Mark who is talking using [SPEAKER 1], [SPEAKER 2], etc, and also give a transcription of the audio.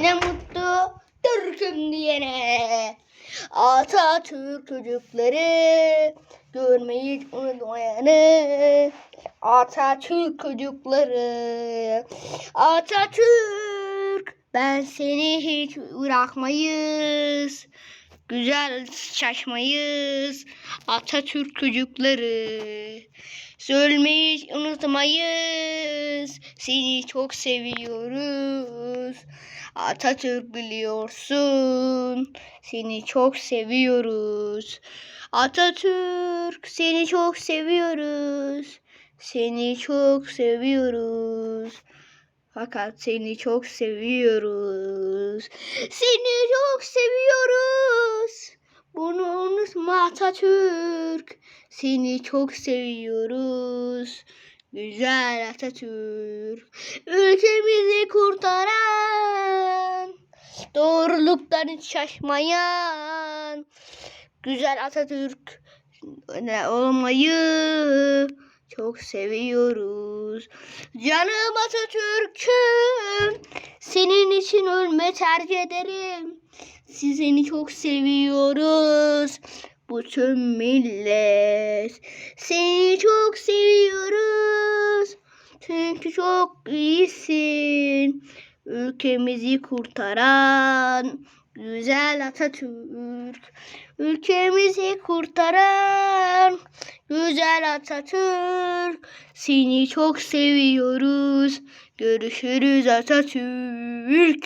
[SPEAKER 1] Ne mutlu Türk'üm diyene. Atatürk çocukları görmeyi unutmayanı. Atatürk çocukları. Atatürk ben seni hiç bırakmayız. Güzel şaşmayız. Atatürk çocukları. Söylemeyi unutmayız. Seni çok seviyoruz. Atatürk biliyorsun. Seni çok seviyoruz. Atatürk seni çok seviyoruz. Seni çok seviyoruz. Fakat seni çok seviyoruz. Seni çok seviyoruz. Atatürk. Seni çok seviyoruz. Güzel Atatürk. Ülkemizi kurtaran. Doğruluktan hiç şaşmayan. Güzel Atatürk olmayı çok seviyoruz. Canım Atatürk'üm. Senin için ölme tercih ederim. Sizeni çok seviyoruz. Bütün millet. Seni çok seviyoruz. Çünkü çok iyisin. Ülkemizi kurtaran güzel Atatürk. Ülkemizi kurtaran güzel Atatürk. Seni çok seviyoruz. Görüşürüz Atatürk.